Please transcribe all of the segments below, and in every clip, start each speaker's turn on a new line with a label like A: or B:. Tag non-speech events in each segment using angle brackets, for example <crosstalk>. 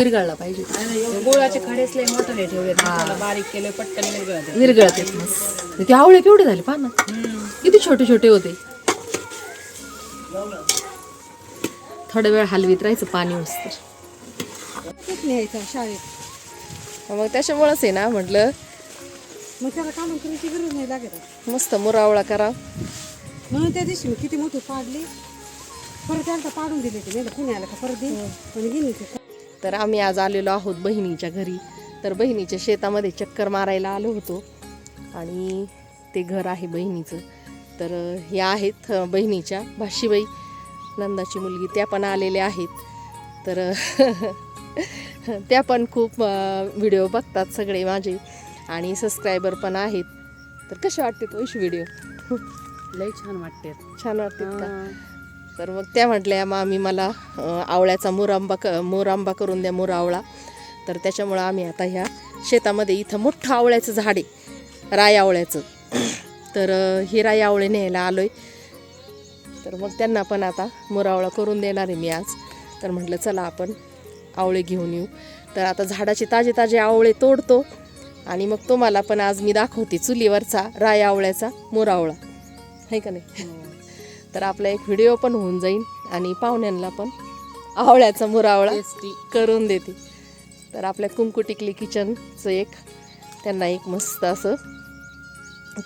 A: विरघळला पाहिजे.
B: गुळाचे खडेच लय मोठे ठेवले त्याला बारीक केले पटकन विरघळत.
A: विरघळत. मस्त. ते आवळे केवढे झाले पहा ना. किती छोटे छोटे होते. थोडा वेळ हलवीत राहायचं पाणी
C: न्यायचा शाळेत?
A: मग त्याच्यामुळंच आहे ना म्हटलं.
C: मग त्याला कामं करायची गरज नाही लागत.
A: मस्त मुरावळा करा.
C: म्हणून त्या दिवशी मी किती मोठी पाडली. परत त्यांना पाडून दिले ते नाही पुण्याला का परत देईन पण गेली
A: तर आम्ही आज आलेलो आहोत बहिणीच्या घरी. तर बहिणीच्या शेतामध्ये चक्कर मारायला आलो होतो. आणि ते घर आहे बहिणीचं. तर अं, हे आहेत बहिणीच्या भाशीबाई. नंदाची मुलगी त्या पण आलेल्या आहेत. तर <laughs> त्या पण खूप व्हिडिओ बघतात सगळे माझे. आणि सबस्क्रायबर पण आहेत. तर कसे वाटते वैश व्हिडिओ
B: लय छान वाटते
A: छान वाटते का? तर मग त्या म्हटल्या मामी मला आवळ्याचा मुरांबा क मुरांबा करून द्या मुरावळा तर त्याच्यामुळं आम्ही आता ह्या शेतामध्ये इथं मोठं आवळ्याचं झाड आहे राय आवळ्याचं. तर ही राय आवळे न्यायला आलो आहे तर मग त्यांना पण आता मुरावळा करून देणार आहे मी आज. तर म्हटलं चला आपण आवळे घेऊन येऊ. तर आता झाडाचे ताजे ताजे आवळे तोडतो आणि मग तुम्हाला पण आज मी दाखवते चुलीवरचा राय आवळ्याचा मुरावळा आहे का नाही? हो. तर आपला एक व्हिडिओ पण होऊन जाईल आणि पाहुण्यांना पण आवळ्याचा मुरावळा करून देते. तर आपल्या कुंकू टिकली किचनचं एक त्यांना एक मस्त असं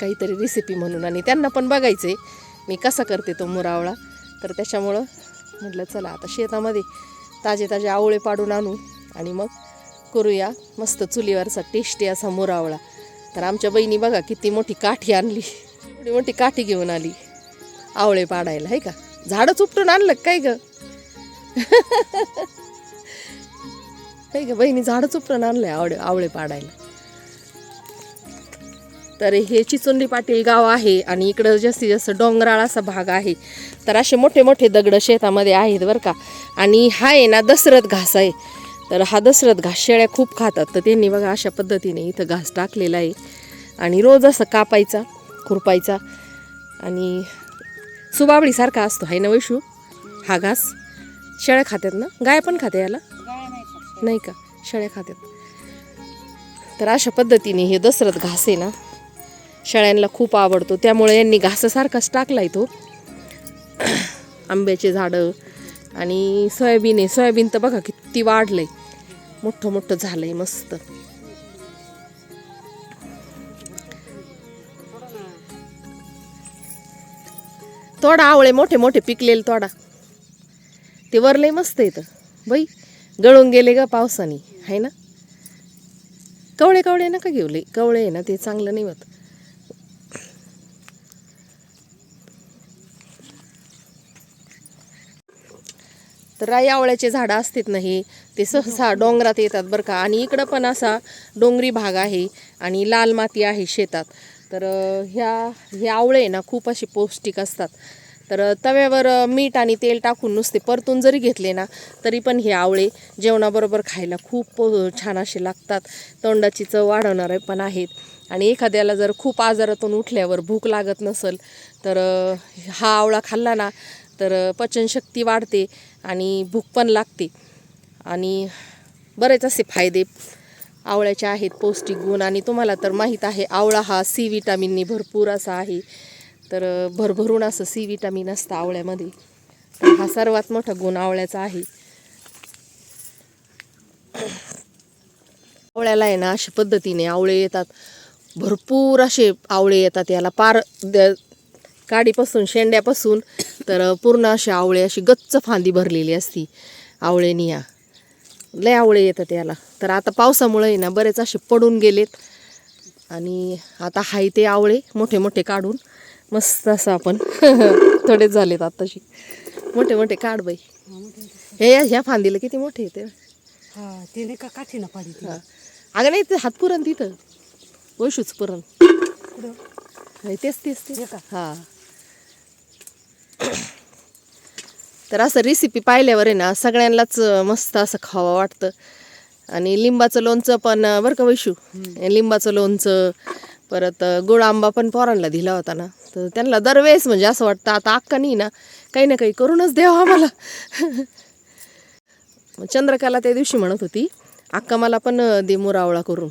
A: काहीतरी रेसिपी म्हणून आणि त्यांना पण बघायचं आहे मी कसा करते तो मुरावळा. तर त्याच्यामुळं म्हटलं चला आता शेतामध्ये ताजे ताजे आवळे पाडून आणू आणि मग करूया मस्त चुलीवरचा टेस्टी असा मुरावळा. तर आमच्या बहिणी बघा किती मोठी काठी आणली. एवढी मोठी काठी घेऊन आली. आवळे पाडायला आहे का? झाडं उपटून आणलं काय ग? काय ग बहिणी झाडं उपटून आणलंय आवळे आवळे पाडायला. तर हे चिचुंडी पाटील गाव आहे आणि इकडं जास्तीत जास्त डोंगराळ असा भाग आहे. तर असे मोठे मोठे दगड शेतामध्ये आहेत बरं का. आणि हा आहे ना दसरथ घास आहे. तर हा दसरथ घास शेळ्या खूप खातात. तर त्यांनी बघा अशा पद्धतीने इथं घास टाकलेला आहे. आणि रोज असं कापायचा खुरपायचा आणि सुबाबळीसारखा असतो आहे ना वैशू? हा घास. शेळ्या खात्यात ना? गाय पण खाते याला? नाही का? शेळ्या खात्यात. तर अशा पद्धतीने हे दसरथ घास आहे ना शेळ्यांना खूप आवडतो. त्यामुळे यांनी घासासारखाच आहे तो. <clears throat> आंब्याचे झाडं आणि सोयाबीन आहे. सोयाबीन तर बघा किती वाढलं आहे मोठं मोठं आहे मस्त. तोडा आवळे मोठे मोठे पिकलेले तोडा. ते वरले मस्त येतं बाई गळून गेले ग पावसाने. आहे ना? कवळे कवळे नका घेऊले कवळे आहे ना ते चांगलं नाही होत. तर राई आवळ्याचे झाडं असतात ना हे ते सहसा डोंगरात येतात बरं का. आणि इकडं पण असा डोंगरी भाग आहे आणि लाल माती आहे शेतात. तर ह्या हे आवळे आहे ना खूप असे पौष्टिक असतात. तर तव्यावर मीठ आणि तेल टाकून नुसते परतून जरी घेतले ना तरी पण हे आवळे जेवणाबरोबर खायला खूप छान असे लागतात. तोंडाची चव वाढवणारे पण आहेत. आणि एखाद्याला जर खूप आजारातून उठल्यावर भूक लागत नसेल तर हा आवळा खाल्ला ना तर पचनशक्ती वाढते आणि भूक पण लागते. आणि बरेच असे फायदे आवळ्याचे आहेत पौष्टिक गुण आणि तुम्हाला तर माहीत आहे आवळा हा सी विटामिननी भरपूर असा आहे. तर भरभरून असं सी विटामिन असतं आवळ्यामध्ये. हा सर्वात मोठा गुण आवळ्याचा आहे. आवळ्याला आहे ना अशा पद्धतीने आवळे येतात. भरपूर असे आवळे येतात याला. पार द काडीपासून शेंड्यापासून तर पूर्ण असे आवळे अशी गच्च फांदी भरलेली असती. आवळेनी या. लय आवळे येतात याला. तर आता पावसामुळे ना बरेच असे पडून गेलेत. आणि आता हाय ते आवळे मोठे मोठे काढून मस्त असं आपण <laughs> थोडेच झालेत आत्ताशी मोठे मोठे काढ बाई. हे ह्या फांदीला किती मोठे येते
C: हा ते नाही का पाडी ती.
A: हा. अगं नाही ते हात पुरण तिथं. वैशूच पुरण.
C: कुठं?
A: तेच तेच तेच.
C: का?
A: हा. तर असं रेसिपी पाहिल्यावर आहे ना सगळ्यांनाच मस्त असं खावं वाटतं. आणि लिंबाचं लोणचं पण बरं का वैशू? लिंबाचं लोणचं परत गोड आंबा पण पोरांना दिला होता ना. तर त्यांना दरवेळेस म्हणजे असं वाटतं आता अक्का नाही ना काही ना काही करूनच द्यावं आम्हाला. चंद्रकला त्या दिवशी म्हणत होती अक्का मला पण दे मुरावळा करून.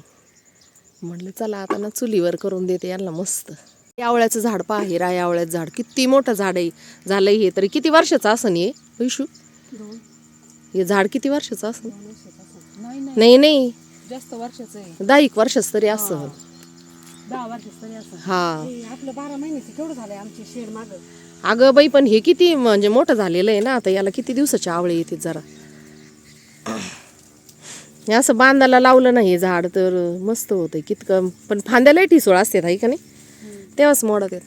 A: म्हटलं चला आता ना चुलीवर करून देते यांना मस्त. आवळ्याचं झाड पहा हे राय आवळ्याचं झाड. किती मोठं झाड आहे झालंय हे तरी किती वर्षाचं असं हे
C: दोन
A: हे झाड किती वर्षाचं असं.
B: नाही नाही.
A: नाही नाही
B: जास्त वर्षाचं आहे
A: दहा एक वर्षाचं तरी असं
C: दहा वर्षाचं तरी असं
A: हा.
C: आपलं बारा महिन्याचं केवढं झालंय आमचे शेड माग?
A: अगं बाई पण हे किती म्हणजे मोठं झालेलं आहे ना आता याला किती दिवसाचे आवळे येते जरा. हे असं बांधायला लावलं ना हे झाड तर मस्त होतं कितकं पण फांद्यालाही ठिसोळ असतात आहे का नाही? तेव्हाच मोडत येत.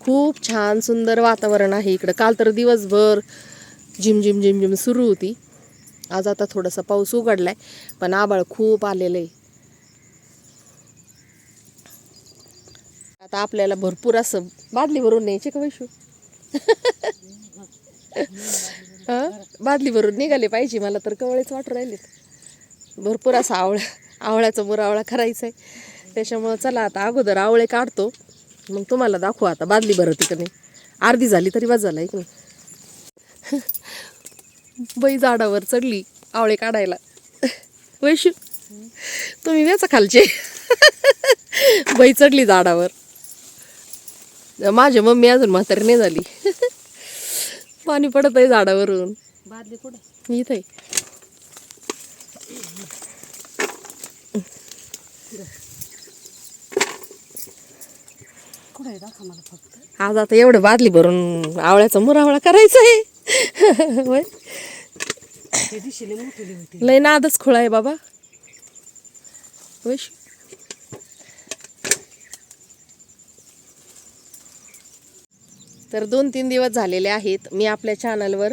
A: खूप छान सुंदर वातावरण आहे इकडं. काल तर दिवसभर झिम झिम झिम झिम सुरू होती. आज आता थोडासा पाऊस उघडलाय पण आबाळ खूप आलेलं आहे. आता आपल्याला भरपूर असं बादली भरून न्यायचे का वैशू? बादली भरून निघाले पाहिजे मला तर कवळेच वाटू राहिलेत. भरपूर असं आवळा आवळ्याचा मुरावळा करायचा आहे त्याच्यामुळं चला आता अगोदर आवळे काढतो. मग तुम्हाला दाखवू आता बादली भरती का नाही. अर्धी झाली तरी वाज झाला एक नाही. बाई झाडावर चढली आवळे काढायला. वैशू तुम्ही व्याचा खालचे. बाई चढली झाडावर. माझी मम्मी अजून म्हातारी नाही झाली. पाणी पडत आहे झाडावरून.
C: बादली कुठे?
A: इथे
C: कुठे आहे दाखवा मला फक्त
A: आज आता एवढं बादली भरून आवळ्याचा मुरावळा करायचा आहे. <laughs> लय नादच खुळा आहे बाबा. वैश तर दोन तीन दिवस झालेले आहेत. मी आपल्या चॅनलवर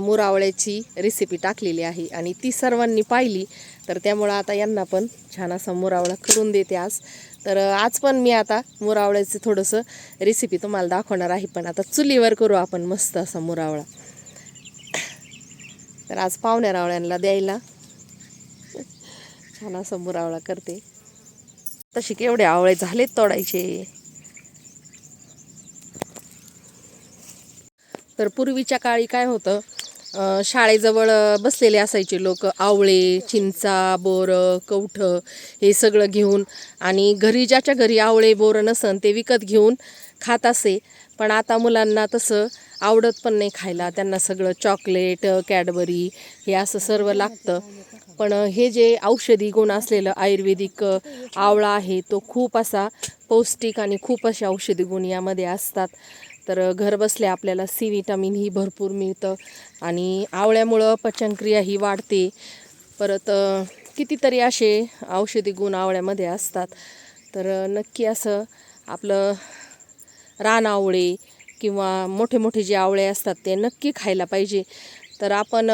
A: मुरावळ्याची रेसिपी टाकलेली आहे आणि ती सर्वांनी पाहिली. तर त्यामुळं आता यांना पण छान असा मुरावळा करून देते आज. तर आज पण मी आता मुरावळ्याचं थोडंसं रेसिपी तुम्हाला दाखवणार आहे पण आता चुलीवर करू आपण मस्त असा मुरावळा. तर आज पाहुण्या रावळ्यांना द्यायला छान असा मुरावळा करते. तशी केवढे आवळे झालेत तोडायचे. तर पूर्वीच्या काळी काय होतं शाळेजवळ बसलेले असायचे लोक. आवळे चिंचा बोरं कवठं हे सगळं घेऊन आणि घरी ज्याच्या घरी आवळे बोरं नसन ते विकत घेऊन खात असे. पण आता मुलांना तसं आवडत पण नाही खायला. त्यांना सगळं चॉकलेट कॅडबरी हे असं सर्व लागतं. पण हे जे औषधी गुण असलेलं आयुर्वेदिक आवळा आहे तो खूप असा पौष्टिक आणि खूप असे औषधी गुण यामध्ये असतात. तर घरबसल्या आपल्याला सी विटामिन ही भरपूर मिळतं आणि आवळ्यामुळं पचनक्रिया ही वाढते. परत कितीतरी असे औषधी गुण आवळ्यामध्ये असतात. तर नक्की असं आपलं रान आवळे किंवा मोठे मोठे जे आवळे असतात ते नक्की खायला पाहिजे. तर आपण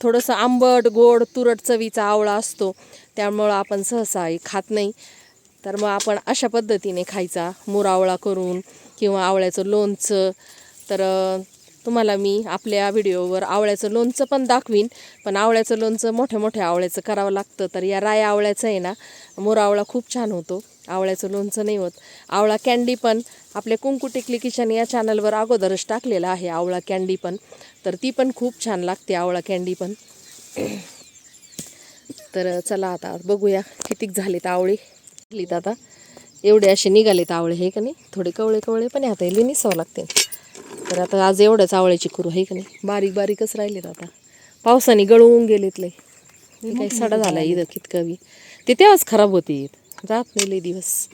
A: थोडंसं आंबट गोड तुरट चवीचा आवळा असतो त्यामुळं आपण सहसा हे खात नाही. तर मग आपण अशा पद्धतीने खायचा मुरावळा करून किंवा आवळ्याचं लोणचं तर तुम्हाला मी आपल्या व्हिडिओवर आवळ्याचं लोणचं पण दाखवीन. पण आवळ्याचं लोणचं मोठ्या मोठ्या आवळ्याचं करावं लागतं. तर या राय आवळ्याचं आहे ना मोरावळा खूप छान होतो. आवळ्याचं लोणचं नाही होत. आवळा कॅन्डी पण आपल्या कुंकू टिकली किचन या चॅनलवर अगोदरच टाकलेलं आहे आवळा कॅन्डी पण. तर ती पण खूप छान लागते आवळा कॅन्डी पण. तर चला आता बघूया कितीक झालेत आवळी. निघलीत आता. एवढे असे निघालेत आवळे हे का नाही? थोडे कवळे कवळे पण आता हे निसावं लागते. तर आता आज एवढंच आवळ्याची करू आहे का नाही? बारीक बारीकच राहिलेत आता. पावसाने गळून गेलेत लय. काही सडा झाला इथं कितकं बी ते तेव्हाच खराब होते. जात नाही लय दिवस.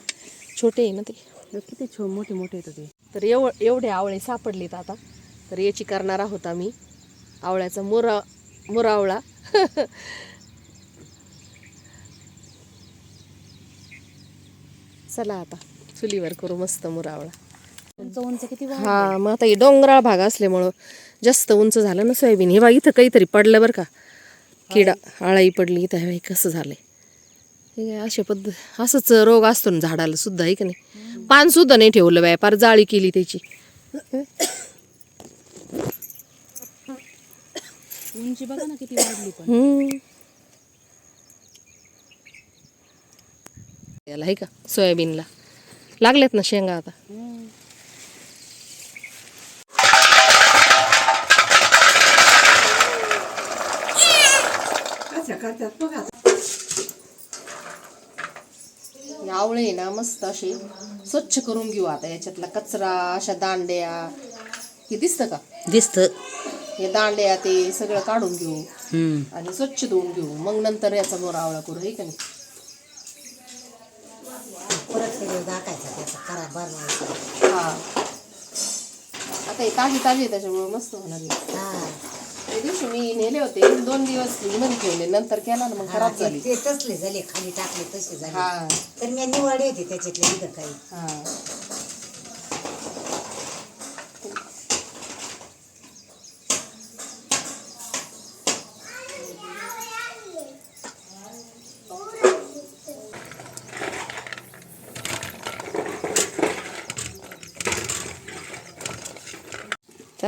A: छोटे आहे ना ते.
C: किती छो मोठे मोठे येतात ते.
A: तर एव एवढे आवळे सापडलेत आता. तर याची करणार आहोत आम्ही. आवळ्याचा मुरा मुरावळा <laughs> चला आता. चुलीवर करू मस्त मुरावळा.
B: उंच किती
A: हा मग आता हे डोंगराळ भाग असल्यामुळं जास्त उंच झालं ना सोयाबीन. हे बा इथं काहीतरी पडलं बरं का. किडा आळाई पडली इथं हे कसं झालंय. अशा पद्धत असंच रोग असतो ना झाडाला सुद्धा आहे का नाही? पान सुद्धा नाही ठेवलं बाय पार जाळी केली त्याची.
B: उंची बघा ना किती वाढली पण.
A: याला आहे का? सोयाबीनला. लागलेत ना शेंगा आता? आवळे ना मस्त असे स्वच्छ करून घेऊ आता याच्यातला कचरा अशा दांड्या. हे दिसत का?
D: दिसत.
A: हे दांड्या ते सगळं काढून घेऊ आणि स्वच्छ धुवून घेऊ. मग नंतर याचा मोरावळा करू हे का नाही?
D: परत टाकायचा त्याचा करा बनवायचा
A: हा. आता हे ताजी ताजी आहे त्याच्यामुळे मस्त होणार आहे.
D: हा.
A: त्या दिवशी मी नेले होते दोन दिवसमध्ये ठेवले नंतर केला ना मग खराब झाली.
D: ते तसले झाले खाली टाकले तसे झाले.
A: हा.
D: तर मी निवाडे होते त्याच्यातले इथं काही.
A: हा.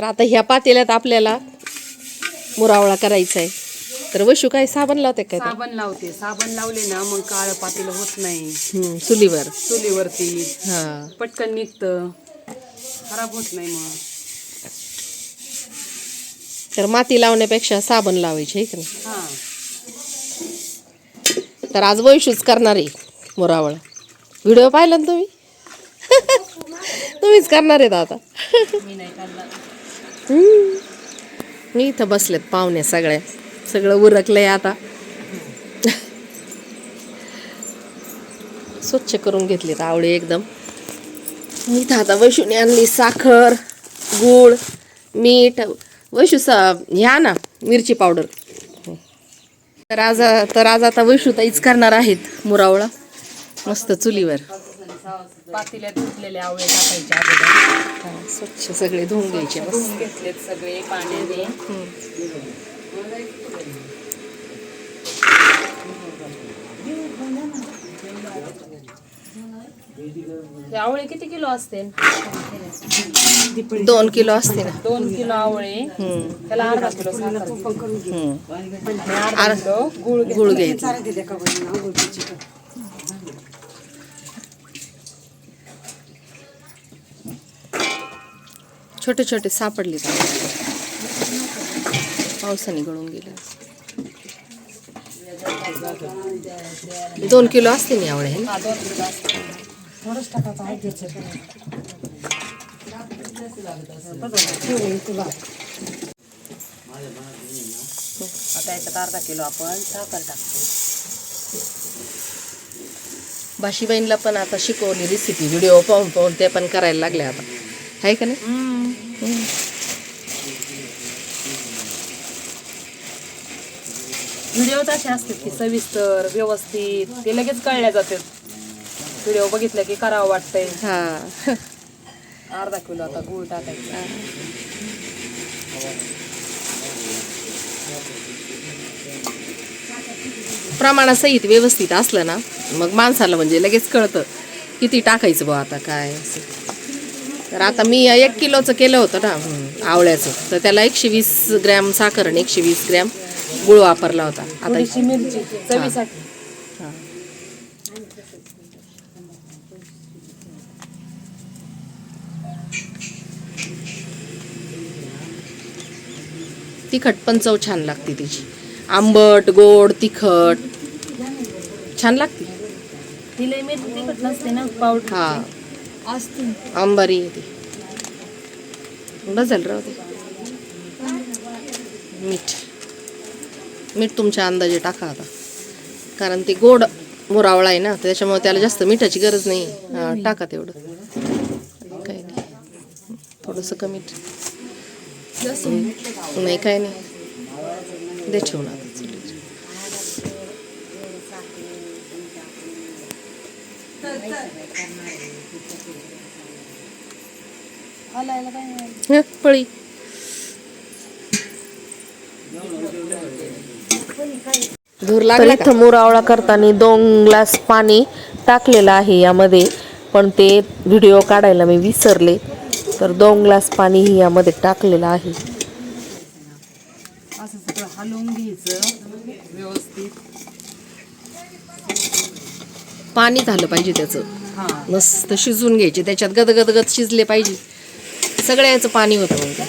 A: तर आता ह्या पातेल्यात आपल्याला मुरावळा करायचा आहे तर वशू काय साबण लावते काय?
B: साबण लावते. साबण लावले ना मग काळं पातेलं होत नाही.
A: चुलीवर.
B: चुलीवरती.
A: हा.
B: पटकन निघतं. खराब होत नाही मग.
A: तर माती लावण्यापेक्षा साबण लावायचे आहे की नाही?
B: हा.
A: तर आज वैशूच करणार आहे मुरावळा. व्हिडिओ पाहिला ना तुम्ही? <laughs> तुम्हीच करणार आहेत आता.
B: मी नाही काढला.
A: मी इथं बसलेत पाहुणे सगळ्या सगळं उरकलंय आता. स्वच्छ करून घेतलीत आवळी एकदम. मी इथं आता वैशूने आणली साखर गूळ मीठ. वैशू सा ह्या ना मिरची पावडर. तर आज तर आज आता वैशू करणार आहेत मुरावळा. मस्त चुलीवर.
B: पातेल्यात धुतलेल्या आवळे टाकायच्या अगोदर.
A: स्वच्छ सगळे धुवून घ्यायचे
B: धुवून घेतलेत सगळे पाण्याने. हे आवळे किती किलो असते?
A: दोन किलो असते ना.
B: दोन किलो आवळे. त्याला अर्धा किलो अर्धा किलो गुळ.
A: गुळ घ्यायचं
C: चारा दिल्या का बरं आंघोळीची
A: छोटे छोटे सापडले पावसाने गळून गेले. दोन किलो असते ना आवडे
B: हा. आता याच्यात अर्धा किलो आपण साखर टाकतो.
A: भाशीबाईंना पण आता शिकवली रेसिपी व्हिडिओ पाहून पाहून ते पण करायला लागले आता. आहे का नाही.
B: व्हिडिओ असे असतात की सविस्तर व्यवस्थित ते लगेच कळल्या जातात. व्हिडिओ बघितलं की करावं वाटतंय.
A: हा.
B: अर्धा किलो आता गुळ टाकायचा.
A: प्रमाणासहित व्यवस्थित असलं ना मग माणसाला म्हणजे लगेच कळतं किती टाकायचं बा आता काय असं. तर आता मी एक किलोचं केलं होतं ना आवळ्याचं. तर त्याला एकशे वीस ग्रॅम साखर आणि एकशे वीस ग्रॅम गुळ वापरला होता. आता
B: थोडीशी मिरची चवीसाठी.
A: तिखट पण चव छान लागते तिची. आंबट गोड तिखट. छान लागते.
B: तिला तिखट नसते ना पावडर
A: हा. अंबारी येते. बस झालं राहू दे. मीठ. मीठ तुमच्या अंदाजे टाका आता. कारण ते गोड मुरावळा आहे ना त्याच्यामुळे त्याला जास्त मिठाची गरज नाही. टाका तेवढं. काही नाही. थोडंसं कमी नाही काय नाही. दे ठेवून पळी. धूर लागला इथं मुरावळा करताना दोन ग्लास पाणी टाकलेलं आहे यामध्ये. पण ते व्हिडिओ काढायला मी विसरले. तर दोन ग्लास पाणी यामध्ये टाकलेलं आहे.
B: असं सगळं हलवून घ्यायचं व्यवस्थित.
A: पाणी झालं पाहिजे त्याचं.
B: हा.
A: मस्त शिजवून घ्यायचे. त्याच्यात गदगदगद शिजले पाहिजे. सगळ्याचं पाणी होतं म्हणजे.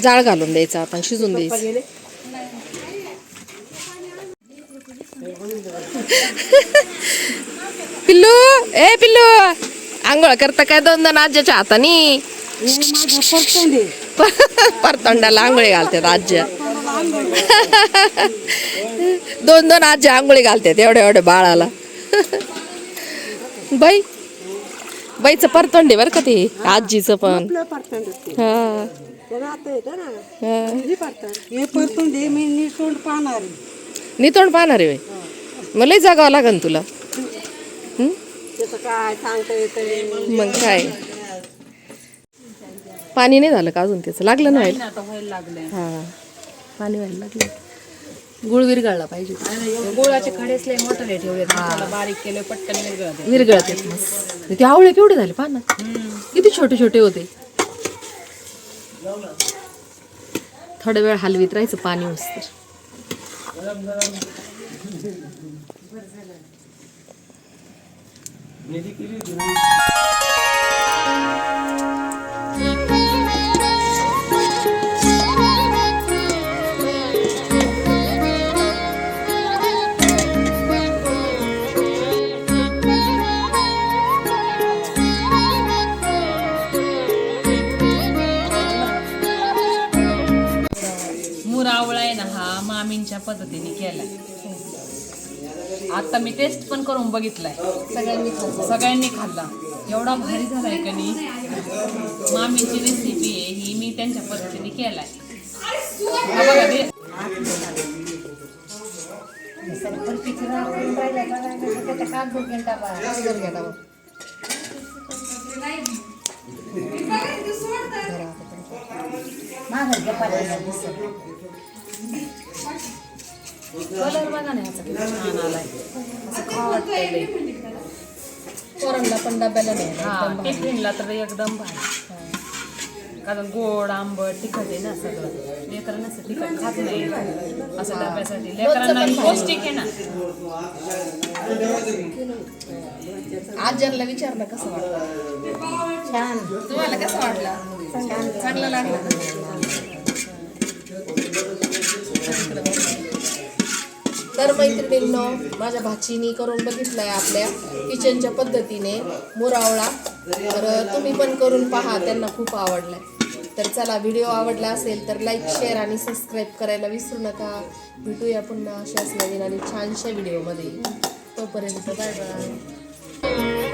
A: जाळ घालून द्यायचा आपण शिजून द्यायचं. पिल्लू ए पिल्लू आंघोळ करता काय दोन दोन आज्याच्या हाताने? परतोंडाला आंघोळी घालतात आज्या दोन दोन आज्या आंघोळी घालतात एवढ्या एवढ्या बाळाला. बाई बाईचं परतोंडे बरं का ते आजीचं पण. हा. नितोंड पाहणार आहे. बाई मला जागावं लागन तुला. हं? मग काय? पाणी नाही झालं का अजून त्याचं? लागलं ना व्हायला?
B: आता व्हायला लागलंय.
A: हा. पाणी व्हायला लागलं गुळ विरघळला पाहिजे.
B: गोळाचे खडेच लय मोठे ठेवले बारीक केले पटकन
A: विरघळत. येत मस्त. ते आवळे केवढे झाले पहा ना. किती छोटे छोटे होते. थोडा वेळ हलवीत राहायचं पाणी मस्त.
B: मुरावळा पद्धतीने केलाय. आता मी टेस्ट पण करून बघितलाय. सगळ्यांनी सगळ्यांनी खाल्ला. एवढा भारी झालाय का नाही? मामींची रेसिपी आहे ही मी त्यांच्या पद्धतीने केलाय. बघा ते कलर बघा ना ह्याचा किती छान आलाय. असं खावं वाटतंय.
A: पोरांना पण डब्याला नाही
B: हा टिफिनला तर एकदम भारी. कारण गोड आंबट तिखट आहे ना सगळं. लेकरांना असं तिखट खात नाही. असं डब्यासाठी. लेकरांना पौष्टिक आहे ना.
A: आज्यांना विचार ना कसं वाटलं?
D: छान.
A: तुम्हाला कसं वाटलं? चांगलं लागलं. तर मैत्रिणींनो माझ्या भाचीनी करून बघितलं आहे आपल्या किचनच्या पद्धतीने मुरावळा. तर तुम्ही पण करून पहा त्यांना खूप आवडलाय. तर चला व्हिडिओ आवडला असेल तर लाईक शेअर आणि सबस्क्राईब करायला विसरू नका. भेटूया पुन्हा अशाच नवीन आणि छानशा व्हिडिओमध्ये. तोपर्यंत बाय बाय.